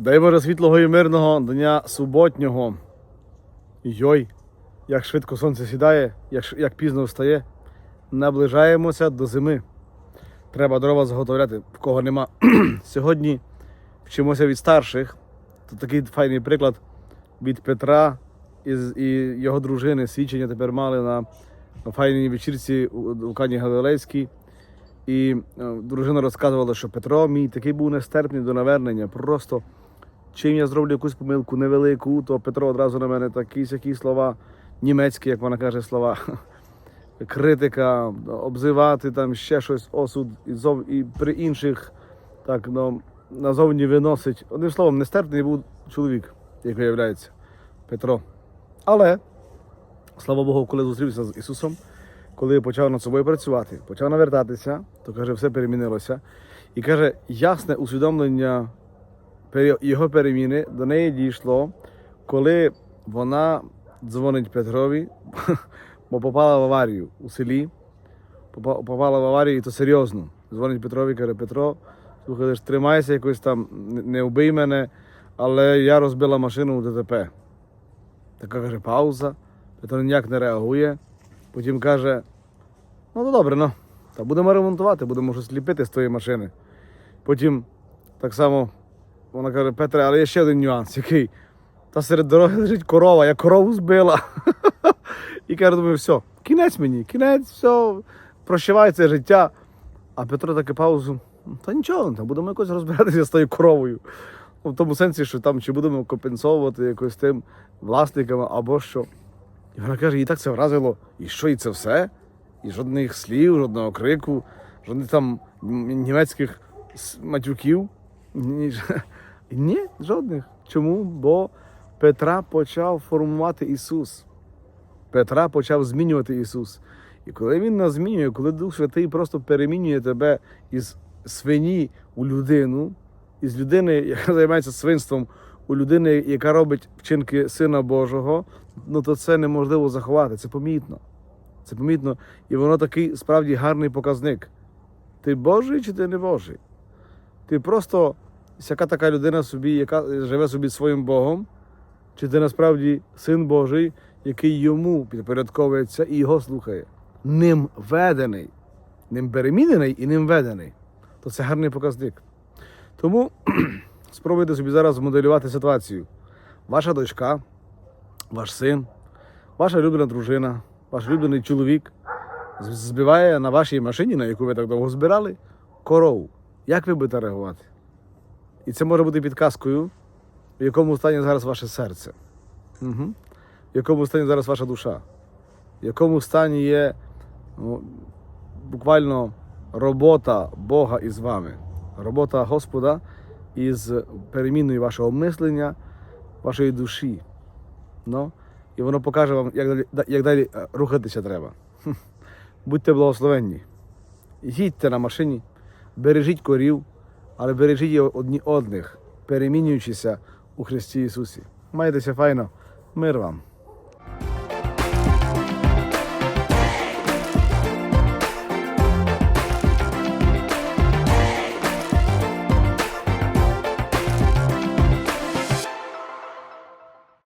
Дай Боже світлого і мирного дня суботнього. Йой, як швидко сонце сідає, як, як пізно встає. Наближаємося до зими. Треба дрова заготовляти, в кого нема. Сьогодні вчимося від старших. Тут такий файний приклад від Петра і, і його дружини. Свідчення тепер мали на файній вечірці у, у Кані Галилейській. І е, дружина розказувала, що Петро мій такий був нестерпний до навернення. Просто чим я зроблю якусь помилку невелику, то Петро одразу на мене такі сякі слова, німецькі, як вона каже, слова. Критика, обзивати там ще щось, осуд і, зов... і при інших так ну, назовні виносить. Одним словом, нестерпний був чоловік, як виявляється, Петро. Але, слава Богу, коли зустрівся з Ісусом, коли почав над собою працювати, почав навертатися, то каже, все перемінилося. І каже, ясне усвідомлення його переміни до неї дійшло, коли вона дзвонить Петрові, бо попала в аварію у селі. Попала в аварію, і то серйозно. Дзвонить Петрові, каже, Петро, слухай, тримайся якось там, не- вбий мене, але я розбила машину у ДТП. Така каже, пауза. Петро ніяк не реагує. Потім каже: ну то добре, ну, та будемо ремонтувати, будемо щось ліпити з тої машини. Потім так само вона каже, Петре, але є ще один нюанс, який. Та серед дороги лежить корова, я корову збила. І каже, думаю, все, кінець мені, кінець, все, прощавай це життя. А Петро таке паузу. Та нічого, та будемо якось розбиратися з тою коровою. Ну, В тому сенсі, що там чи будемо компенсовувати якось тим власникам або що. І вона каже, їй так це вразило. І що, і це все? І жодних слів, жодного крику, жодних там німецьких матюків. Ні, жодних. Чому? Бо Петра почав формувати Ісус. Петра почав змінювати Ісус. І коли Він нас змінює, коли Дух Святий просто перемінює тебе із свині у людину, із людини, яка займається свинством, у людини, яка робить вчинки Сина Божого, ну то це неможливо заховати, це помітно. Це помітно. І воно такий справді гарний показник. Ти Божий чи ти не Божий? Ти просто яка така людина собі, яка живе собі своїм Богом, чи ти насправді син Божий, який йому підпорядковується і його слухає. Ним ведений, ним перемінений і ним ведений. То це гарний показник. Тому спробуйте собі зараз змоделювати ситуацію. Ваша дочка, ваш син, ваша улюблена дружина, ваш улюблений чоловік збиває на вашій машині, на яку ви так довго збирали, корову. Як ви будете реагувати? І це може бути підказкою, в якому стані зараз ваше серце, угу. в якому стані зараз ваша душа, в якому стані є ну, буквально робота Бога із вами, робота Господа із переміною вашого мислення, вашої душі. Ну, і воно покаже вам, як далі, як далі е, рухатися треба. Будьте благословенні. Їдьте на машині, бережіть корів, але бережіть одні одних, перемінюючися у Христі Ісусі. Майтеся файно, мир вам.